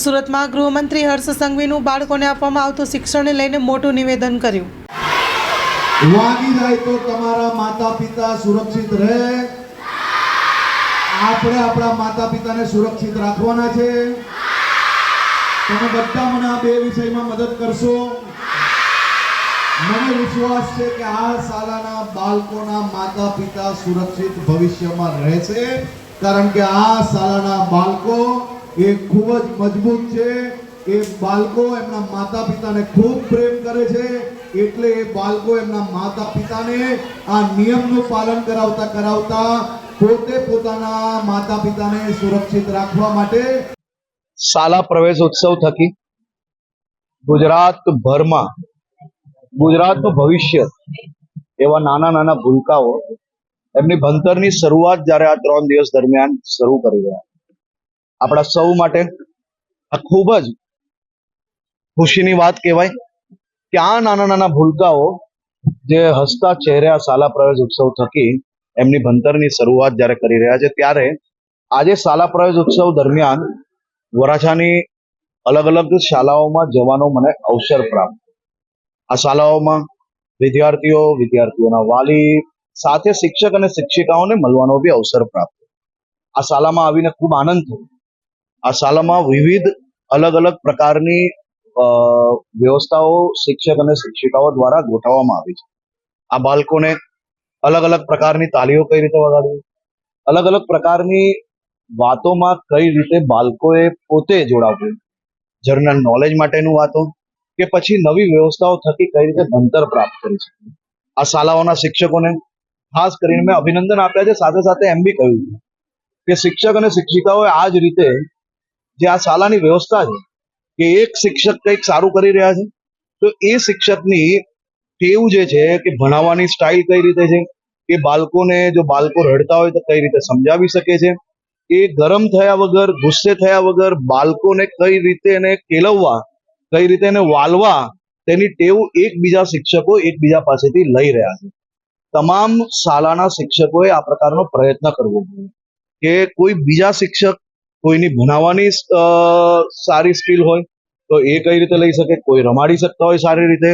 સુરતમાં ગૃહમંત્રી હર્ષ સંઘવીનું બાળકોને આપવામાં આવતું શિક્ષણને લઈને મોટું નિવેદન કર્યું. વાગી જાય તો તમારા માતા પિતા સુરક્ષિત રહે. આપણે આપણા માતા પિતાને સુરક્ષિત રાખવાના છે. તમે બધા મને આ બે વિષયમાં મદદ કરશો. મને વિશ્વાસ છે કે આ શાળાના બાળકોના માતા પિતા સુરક્ષિત ભવિષ્યમાં રહેશે કારણ કે આ શાળાના બાળકો એ ખૂબ જ મજબૂત છે. એ બાળકો એમના માતા પિતાને ખૂબ પ્રેમ કરે છે. એટલે એ બાળકો એમના માતા પિતાને આ નિયમનું પાલન કરાવતા કરાવતા પોતે પોતાના માતા પિતાને સુરક્ષિત રાખવા માટે શાળા પ્રવેશ ઉત્સવ થકી ગુજરાતભરમાં, ગુજરાતનું ભવિષ્ય એવા નાના નાના ભૂલકાઓ એમની ભણતરની શરૂઆત જ્યારે આ ત્રણ દિવસ દરમિયાન શરૂ કરી રહ્યા. આપણા સૌ માટે ખૂબ જ ખુશીની વાત કહેવાય કે આ નાના નાના ભૂલકાઓ જે હસતા ચહેરે આ સાલા પ્રવેશ ઉત્સવ થકી એમની ભણતરની શરૂઆત જ્યારે કરી રહ્યા છે, ત્યારે આજે શાળા પ્રવેશ ઉત્સવ દરમિયાન વરાછાની અલગ અલગ શાળાઓમાં જવાનો મને અવસર પ્રાપ્ત આ શાળાઓમાં વિદ્યાર્થીઓ, વિદ્યાર્થીઓના વાલી સાથે શિક્ષક અને શિક્ષિકાઓને મળવાનો બી અવસર પ્રાપ્ત આ શાળામાં આવીને ખૂબ આનંદ થયો. આ શાળામાં વિવિધ અલગ અલગ પ્રકારની વ્યવસ્થાઓ શિક્ષક અને શિક્ષિકાઓ દ્વારા ગોઠવવામાં આવી છે. આ બાળકોને અલગ અલગ પ્રકારની તાલીઓ કઈ રીતે વગાડવી? અલગ અલગ પ્રકારની વાતોમાં કઈ રીતે બાળકોએ પોતે જોડાવવું? જનરલ નોલેજ માટેનું વાતો કે પછી નવી વ્યવસ્થાઓ થકી કઈ રીતે ભણતર પ્રાપ્ત કરી શકે આ શાળાઓના શિક્ષકોને ખાસ કરીને મેં અભિનંદન આપ્યા છે. સાથે સાથે એમ બી કહ્યું કે શિક્ષક અને શિક્ષિકાઓએ આ જ રીતે જે આ શાળાની વ્યવસ્થા છે કે એક શિક્ષક કંઈક સારું કરી રહ્યા છે, તો એ શિક્ષકની ટેવ જે છે કે ભણાવવાની સ્ટાઇલ કઈ રીતે છે, એ બાળકોને જો બાળકો રડતા હોય તો કઈ રીતે સમજાવી શકે છે, એ ગરમ થયા વગર, ગુસ્સે થયા વગર બાળકોને કઈ રીતે એને કેળવવા, કઈ રીતે એને વાલવા, તેની ટેવ એકબીજા શિક્ષકો એકબીજા પાસેથી લઈ રહ્યા છે. તમામ શાળાના શિક્ષકોએ આ પ્રકારનો પ્રયત્ન કરવો જોઈએ કે કોઈ બીજા શિક્ષક કોઈની ભણાવવાની સારી સ્કિલ હોય, તો એ કઈ રીતે લઈ શકે? કોઈ રમાડી શકતા હોય સારી રીતે,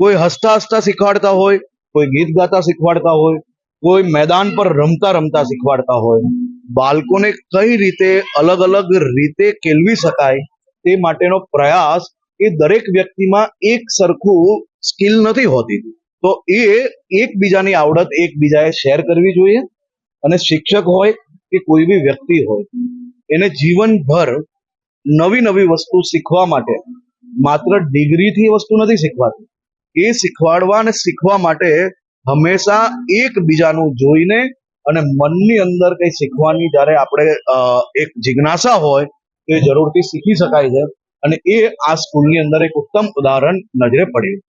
કોઈ હસતા હસતા શીખવાડતા હોય, કોઈ ગીત ગાતા શીખવાડતા હોય, કોઈ મેદાન પર રમતા રમતા શીખવાડતા હોય. બાળકોને કઈ રીતે અલગ અલગ રીતે કેળવી શકાય તે માટેનો પ્રયાસ એ દરેક વ્યક્તિમાં એક સરખું સ્કિલ નથી હોતી. તો એ એકબીજાની આવડત એકબીજાએ શેર કરવી જોઈએ. અને શિક્ષક હોય કે કોઈ બી વ્યક્તિ હોય એને જીવનભર નવી નવી વસ્તુ શીખવા માટે માત્ર ડિગ્રીથી વસ્તુ નથી શીખવાતી. એ શીખવાડવા અને શીખવા માટે હંમેશા એકબીજાનું જોઈને અને મનની અંદર કઈ શીખવાની જ્યારે આપણે એક જિજ્ઞાસા હોય તો એ જરૂરથી શીખી શકાય છે અને એ આ સ્કૂલની અંદર એક ઉત્તમ ઉદાહરણ નજરે પડ્યું